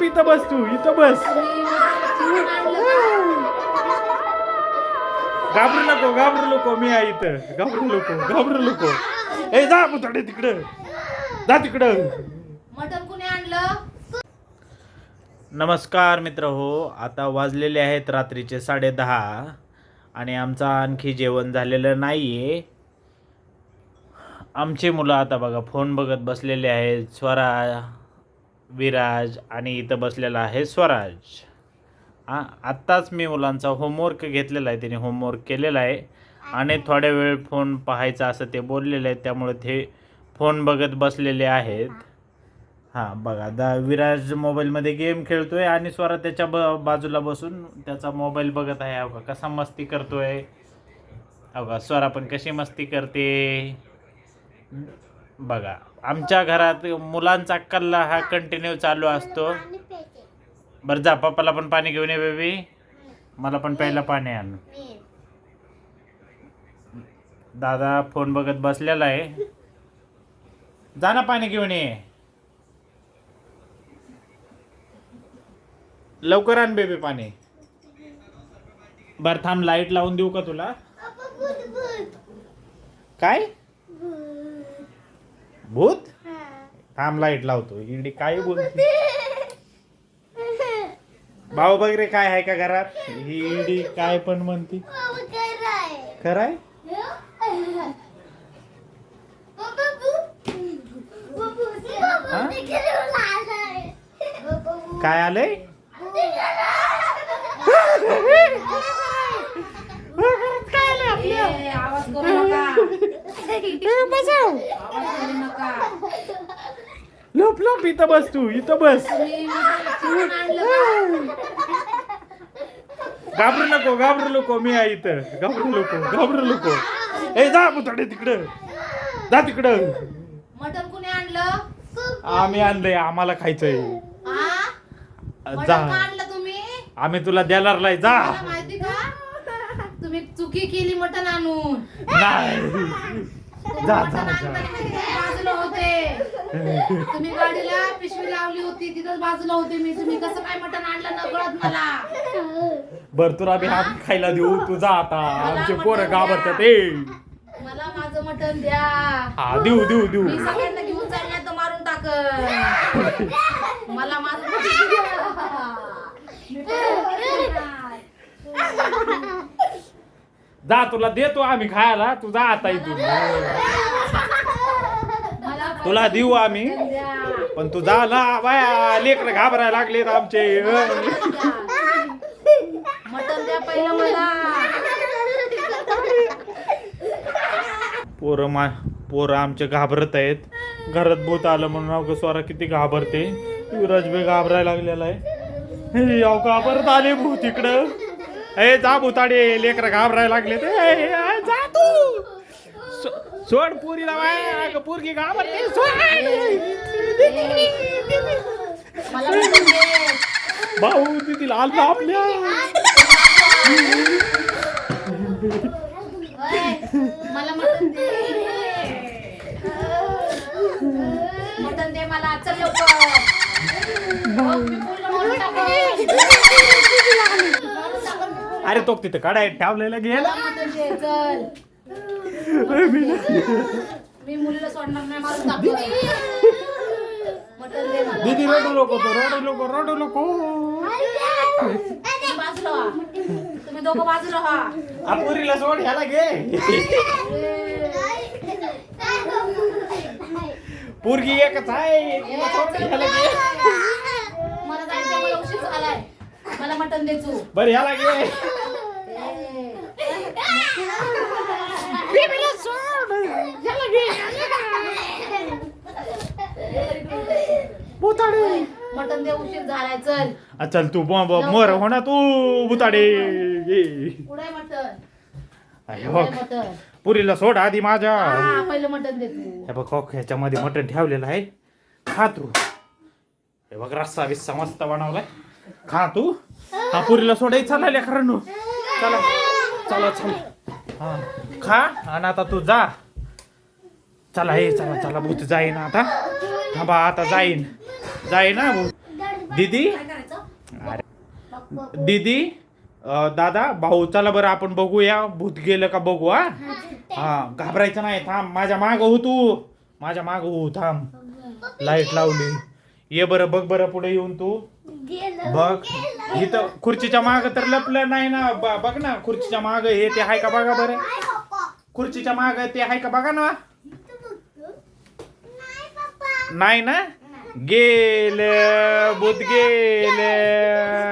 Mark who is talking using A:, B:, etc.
A: Flop इथं बस तू इथं बस. घाबरू नको घाबरू नको मी आहे इथं. घाबरू नको घाबरू नको. ए जा बुताडे तिकडं. जा तिकडं.
B: मटण कुणी आणलं?
A: नमस्कार मित्र हो आता वाजलेले आहेत रात्रीचे साडेदहा आणि आमचं आणखी जेवण झालेलं नाही आहे आमची मुलं आता बघा फोन बघत बसलेले आहेत स्वरा विराज आणि इथं बसलेला आहे स्वराज. हां आत्ताच मी मुलांचा होमवर्क घेतलेला आहे त्याने होमवर्क केलेला आहे. आणि थोड्या वेळ फोन पाहायचा असं ते बोललेले आहेत त्यामुळे ते फोन बघत बसलेले आहेत. हां बघा दा विराज मोबाईलमध्ये गेम खेळतो आहे आणि स्वरा त्याच्या ब बाजूला बसून त्याचा मोबाईल बघत आहे. अवघा कसा मस्ती करतो आहे अवघा स्वरा पण कशी मस्ती करते. बघा आमच्या घरात मुलांचा कल्ला हा कंटिन्यू चालू असतो. बरं जा पप्पाला पण पाणी घेऊन ये बेबी मला पण प्यायला पाणी आण. दादा फोन बघत बसलेला आहे. जा ना पाणी घेऊन ये. लवकर आण बेबी पाणी. बर थांब लाइट लावून देऊ का तुला? काय? भूत? थांब लाइट लावतो. इडी काय बोलते? भाऊ वगैरे काय आहे का घरात? ही इडी काय पण म्हणती. खराय. काय आलंय
B: ए, आवाज करू नका आवाज करू नका
A: लप लप इथं बस तू इथं बस? घाबरू नको घाबरू नको मी आहे इथं. घाबरू नको घाबरू नको. ए जा मुताडे तिकडं. जा तिकडं.
B: मटण कुणी आणलं?
A: आम्ही आणलंय आम्हाला खायचंय. जा. आम्ही तुला देणारलाय जा.
B: मला माहिती का? तुम्ही चुकी केली मटण आणून.
A: नाही. जा जा
B: मी बाजूला होते. तुम्ही गाडीला पिशवी लावली होती तिथंच बाजूला होते मी. तुम्ही कसं काय मटण आणलं न कळत मला.
A: बर तुला आम्ही हात खायला देऊ. तू जा आता. आमचे पोरं घाबरतात ए.
B: मला माझं मटण द्या.
A: हा देऊ देऊ देऊ.
B: मी सगळ्यांना घेऊन जाईल नाही तर मारून टाक मला माझं मटण द्या. मी परत.
A: जा तुला देतो आम्ही खायला. तू जा आता इथून. तुला देऊ आम्ही. पण तू जा ना बाया लेकर घाबरायला लागलेत आमचे.
B: मटण द्या पहिलं मला.
A: पोरं मा पोरं आमचे घाबरत आहेत. घरात भूत आलं म्हणून अवघं स्वरा किती घाबरते. युवराज बे घाबरायला लागलेला आहे. हे अव घाबरत आले भूत इकडं. ए जा भूताडे लेकर घाबरायला लागले ते. जा तू. सो- सोड पुरीला बाय अगं पोरगी घाबरते. सोड.
B: मला
A: भाऊ तिला आलं आपल्या.
B: ओय, मला मटण दे. मला. चल लवकर. हो, मी पूर्ण मारून टाकेन. मारून टाकेन.
A: अरे तो तिथं काढाय ठेवलेला गेला
B: चल. मी मुलीला सोडणार नाही मारून
A: दीदी! रडू तो रडू नको रडू
B: तुम्ही बाजूला व्हा. तुम्ही दोघं बाजूला व्हा.
A: अपुरीला सोड ह्याला घे. पोरगी एकच आहे. तिला सोड ह्याला घे.
B: मला जायचं मला उशीर झालाय. मला मटण दे तू.
A: बर ह्याला घे. बुताडे
B: मटण दे उशीर झालाय चल.
A: आ, चल तू ब- ब- मोर हो ना तू बुताडे ये.
B: पुढे
A: बघ. पुरीला सोड आधी माझ्या.
B: हा पहिलं मटण दे तू.
A: हे बघ हो ह्याच्यामध्ये मटण ठेवलेलं आहे. खा तू. हे बघ रस्सा बिस्सा मस्त बनवलाय. खा तू. हा पुरीला सोडायचं चला लेकरांनो. चला. चला चला. हा. खा आणि आता तू जा. चला हे चला चला भूत जाईन आता. थांबा आता जाईन. जाईन ना? दीदी? अरे. दीदी दादा भाऊ चला बरं आपण बघूया. भूत गेलं का बघू हा? हा घाबरायचं नाही थांब. माझ्या माग हो तू. माझ्या माग हो थांब. लाइट लावली. ये बरं बघ बरं पुढे येऊन तू. बघ. इथं खुर्चीच्या माग तर लपलं नाही ना. बघ ना खुर्चीच्या माग हे ते आहे का बघा बरं? खुर्चीच्या माग ते आहे का बघा ना? नाही ना? गेले भूत गेले.